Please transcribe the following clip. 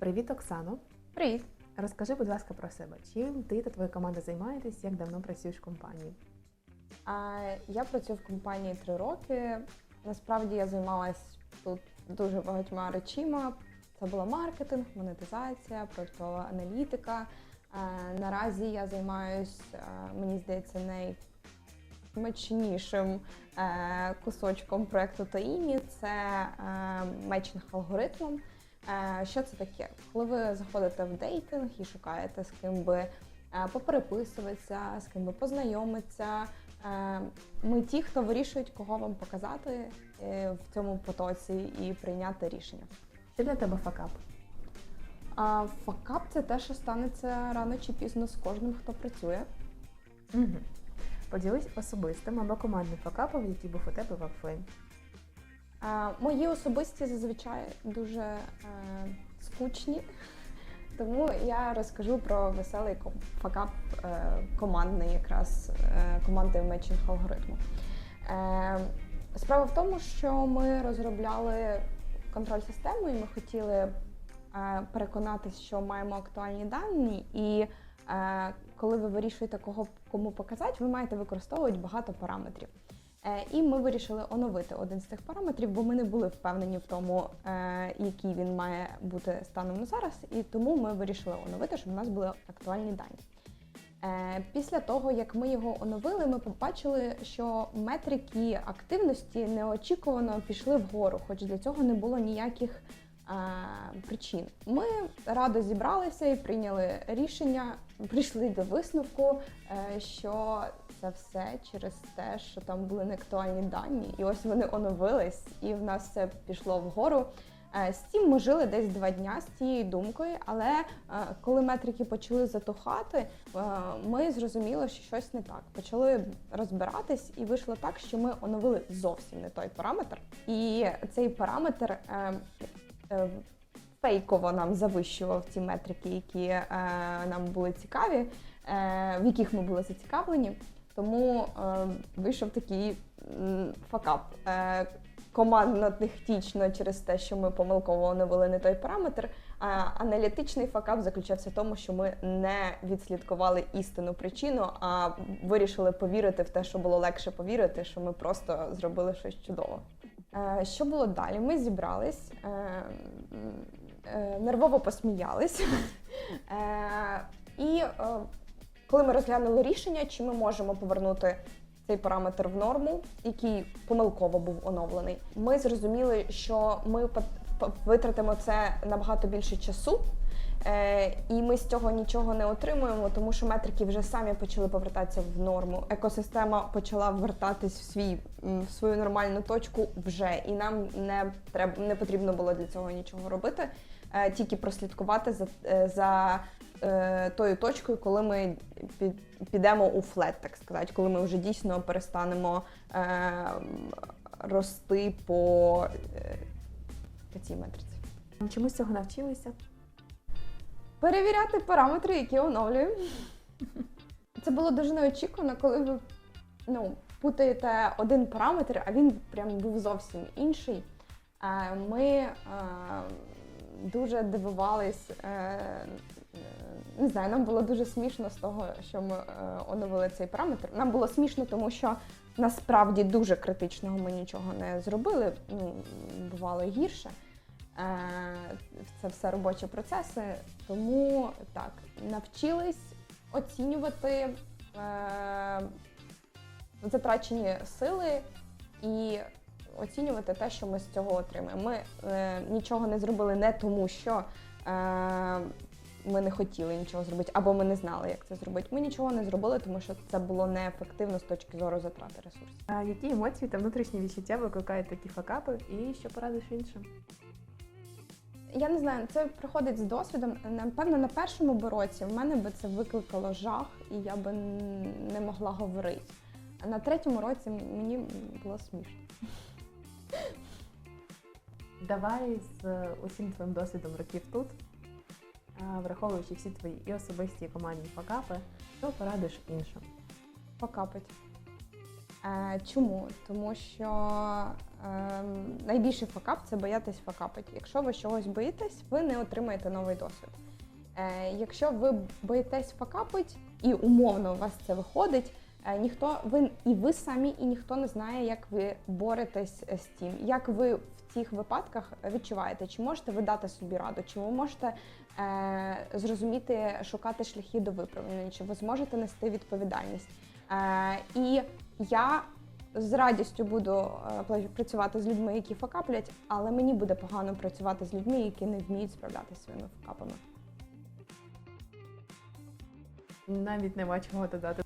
Привіт, Оксано. Привіт. Розкажи, будь ласка, про себе. Чим ти та твоя команда займаєтесь, як давно працюєш в компанії? А, Я працюю в компанії три роки. Насправді я займалась тут дуже багатьма речима. Це була маркетинг, монетизація, проектова аналітика. Е, Наразі я займаюсь, е, мені здається, наймачнішим е, кусочком проекту Таїні це мечинг алгоритмом. Е, Що це таке? Коли ви заходите в дейтинг і шукаєте з ким би е, попереписуватися, з ким би познайомитися. Е, Ми ті, хто вирішують, кого вам показати в цьому потоці і прийняти рішення. Що для тебе факап? А факап це те, що станеться рано чи пізно з кожним, хто працює. Угу. Поділись особистим або командним факапом, який був у тебе в Upflame. Мої особисті зазвичай дуже е, скучні, тому я розкажу про веселий факап е, командний, якраз е, команди мечинг алгоритму. Справа в тому, що ми розробляли контроль систему, і ми хотіли переконатися, що маємо актуальні дані, і коли ви вирішуєте, кого кому показати, ви маєте використовувати багато параметрів. Е, І ми вирішили оновити один з цих параметрів, бо ми не були впевнені в тому, е, який він має бути станом на зараз, і тому ми вирішили оновити, щоб у нас були актуальні дані. Е, Після того, як ми його оновили, ми побачили, що метрики активності неочікувано пішли вгору, хоч для цього не було ніяких причин. Ми радо зібралися і прийняли рішення, прийшли до висновку, е, що це все через те, що там були неактуальні дані, і ось вони оновились, і в нас все пішло вгору. Е, З цим ми жили десь два дня з цією думкою, але е, коли метрики почали затухати, ми зрозуміли, що щось не так. Почали розбиратись, і вийшло так, що ми оновили зовсім не той параметр. І цей параметр фейково нам завищував ті метрики, які е, нам були цікаві, е, в яких ми були зацікавлені. Тому е, вийшов такий факап. Е, командно-технічно через те, що ми помилково оновили не той параметр. А аналітичний факап заключався в тому, що ми не відслідкували істинну причину, а вирішили повірити в те, що було легше повірити, що ми просто зробили щось чудове. Е, Що було далі? Ми зібрались, е, е, нервово посміялись. І коли ми розглянули рішення, чи ми можемо повернути цей параметр в норму, який помилково був оновлений, ми зрозуміли, що ми витратимо це набагато більше часу. Е, і ми з цього нічого не отримуємо, тому що метрики вже самі почали повертатися в норму. Екосистема почала вертатись в свій в свою нормальну точку вже, і нам не треба не потрібно було для цього нічого робити, е, тільки прослідкувати за, е, за е, тою точкою, коли ми під, підемо у флет, так сказати, коли ми вже дійсно перестанемо е, рости по, е, по цій метриці. Чому з цього навчилися? Перевіряти параметри, які оновлюємо. Це було дуже неочікувано, коли ви ну, путаєте один параметр, а він прям був зовсім інший. Е, Ми е, дуже дивувались. е, Не знаю, нам було дуже смішно з того, що ми оновили цей параметр. Нам було смішно, тому що насправді дуже критичного ми нічого не зробили. Ну, бувало гірше. Е, Це все робочі процеси. Тому так, навчились оцінювати е, затрачені сили і оцінювати те, що ми з цього отримаємо. Ми е, нічого не зробили не тому, що ми не хотіли нічого зробити, або ми не знали, як це зробити. Ми нічого не зробили, тому що це було неефективно з точки зору затрати ресурсів. А які емоції та внутрішні відчуття викликають такі факапи і що порадиш іншим? Я не знаю, це приходить з досвідом. Напевно, на першому бороці в мене би це викликало жах, і я би не могла говорити. А на третьому році мені було смішно. Давай з усім твоїм досвідом років тут, враховуючи всі твої і особисті, і командні факапи, що порадиш іншим? Покапить. Е, чому? Тому що е, найбільший факап це боятись факапити. Якщо ви чогось боїтесь, ви не отримаєте новий досвід. Е, якщо ви боїтесь факапить і умовно у вас це виходить, е, ніхто ви і ви самі, і ніхто не знає, як ви боретесь з тим, як ви в цих випадках відчуваєте, чи можете ви дати собі раду, чи ви можете е, зрозуміти, шукати шляхи до виправлення, чи ви зможете нести відповідальність. Е, і я з радістю буду е, працювати з людьми, які факаплять, але мені буде погано працювати з людьми, які не вміють справлятися своїми факапами. Навіть нема чого додати.